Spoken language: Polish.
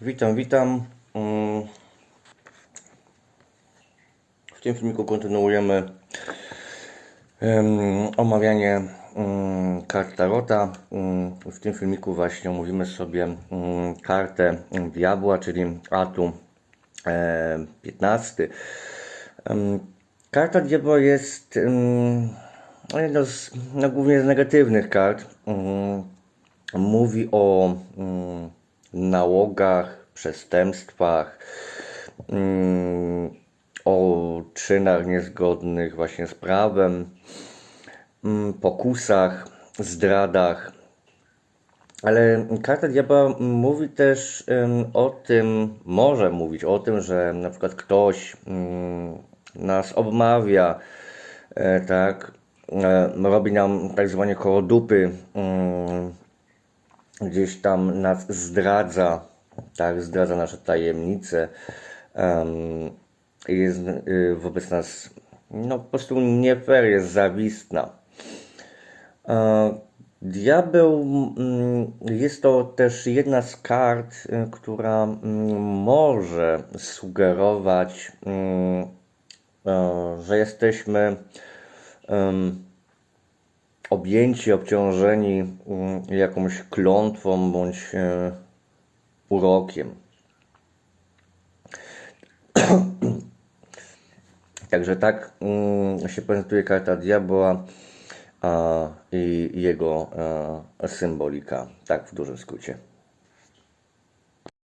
Witam, witam. Mm. W tym filmiku kontynuujemy em, omawianie mm, kart Tarota. Mm, W tym filmiku właśnie omówimy sobie kartę Diabła, czyli Atu e, 15. Em, Karta Diabła jest no, jedną z no, głównie z negatywnych kart. Mówi o nałogach, przestępstwach, mm, o czynach niezgodnych właśnie z prawem, mm, pokusach, zdradach. Ale karta diabła mówi też o tym, może mówić o tym, że na przykład ktoś mm, nas obmawia, e, tak, e, robi nam tak zwanie koło dupy, mm, gdzieś tam nas zdradza, tak, zdradza nasze tajemnice, em, jest y, wobec nas, no po prostu nie fair, jest zawistna. E, Diabeł mm, jest to też jedna z kart, y, która mm, może sugerować, mm, e, że jesteśmy em, objęci, obciążeni mm, jakąś klątwą bądź e, urokiem. Także tak mm, się prezentuje karta diabła i jego e, symbolika, tak w dużym skrócie.